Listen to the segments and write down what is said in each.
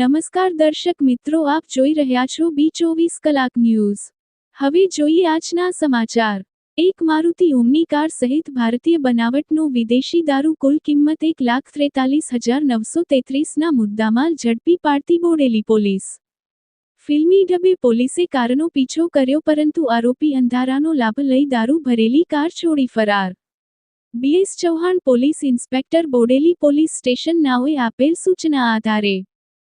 નમસ્કાર દર્શક મિત્રો, આપ જોઈ રહ્યા છો બી ચોવીસ કલાક ન્યૂઝ. હવે જોઈએ આજના સમાચાર. એક મારુતિ ઓમની કાર સહિત ભારતીય બનાવટનો વિદેશી દારૂ કુલ કિંમત એક લાખ ત્રેતાલીસ હજાર નવસો તેત્રીસના મુદ્દામાલ ઝડપી પાડતી બોડેલી પોલીસ. ફિલ્મી ડબે પોલીસે કારનો પીછો કર્યો પરંતુ આરોપી અંધારાનો લાભ લઈ દારૂ ભરેલી કાર છોડી ફરાર. BS Chauhan police inspector Bodeli police station નાઓએ આપેલ સૂચના આધારે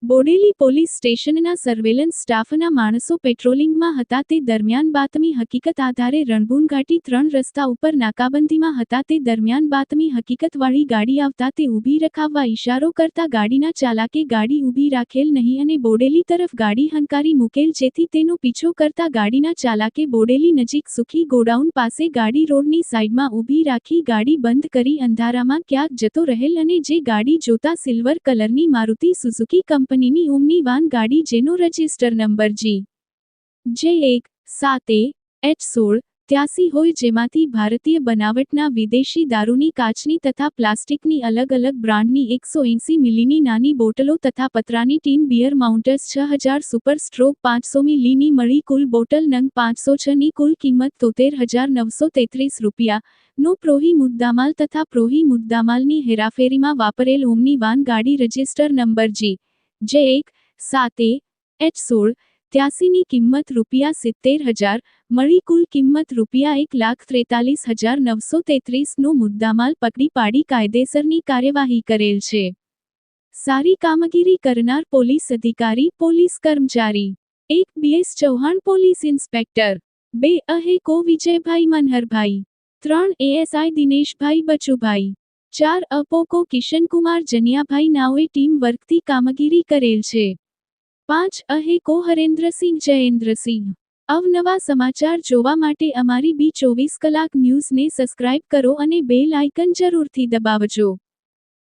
બોડેલી પોલીસ સ્ટેશનના સર્વેલન્સ સ્ટાફના માણસો પેટ્રોલિંગમાં હતા તે દરમિયાન બાતમી હકીકત આધારે રણભૂનઘાટી ત્રણ રસ્તા ઉપર નાકાબંધીમાં હતા તે દરમિયાન બાતમી હકીકતવાળી ગાડી આવતા તે ઊભી રખાવવા ઇશારો કરતા ગાડીના ચાલાકે ગાડી ઊભી રાખેલ નહીં અને બોડેલી તરફ ગાડી હંકારી મૂકેલ જેથી તેનો પીછો કરતા ગાડીના ચાલાકે બોડેલી નજીક સુખી ગોડાઉન પાસે ગાડી રોડની સાઈડમાં ઊભી રાખી ગાડી બંધ કરી અંધારામાં ક્યાંક જતો રહેલ અને જે ગાડી જોતા સિલ્વર કલરની મારુતિ સુઝુકી કંપનીની ઉમની વાન ગાડી જેનો રજિસ્ટર નંબર જી. જે એક, સાતે એચ સોળ, ત્યાસી હોય જેમાંથી ભારતીય બનાવટના વિદેશી દારૂની કાચની તથા પ્લાસ્ટિકની અલગ અલગ બ્રાન્ડની એકસો એંસી મિલીની નાની બોટલો તથા પતરાની ટીન બિયર માઉન્ટર્સ છ હજાર સુપર સ્ટ્રોક પાંચસો મિલીની મળી કુલ બોટલ નંગ પાંચસો છની કુલ કિંમત તોતેર હજાર નવસો તેત્રીસ રૂપિયા. નો પ્રોહી મુદ્દામાલ તથા પ્રોહી મુદ્દામાલની હેરાફેરીમાં વાપરેલ ઓમની વાન ગાડી રજિસ્ટર નંબર જી. જે એક, સાતે એચ સોળ, ત્યાસીની કિંમત રૂપિયા સિત્તેર હજાર, મળી કુલ કિંમત રૂપિયા એક લાખ ત્રેતાલીસ હજાર નવસો તેત્રીસનો મુદ્દામાલ પકડી પાડી કાયદેસરની કાર્યવાહી કરેલ છે. સારી કામગીરી કરનાર પોલીસ અધિકારી, પોલીસ કર્મચારી. એક બીએસ ચૌહાણ પોલીસ ઇન્સ્પેક્ટર. બે અહેકો વિજયભાઈ મનહરભાઈ. ત્રણ એએસઆઈ દિનેશભાઈ બચુભાઈ. ચાર અપોકો કિશનકુમાર જનિયાભાઈ નાઓએ ટીમ વર્કથી કામગીરી કરેલ છે. પાંચ અહેકો હરેન્દ્રસિંહ જયેન્દ્રસિંહ. અવનવા સમાચાર જોવા માટે અમારી બી ચોવીસ કલાક ન્યૂઝને સબસ્ક્રાઇબ કરો અને બેલ આઇકન જરૂરથી દબાવજો.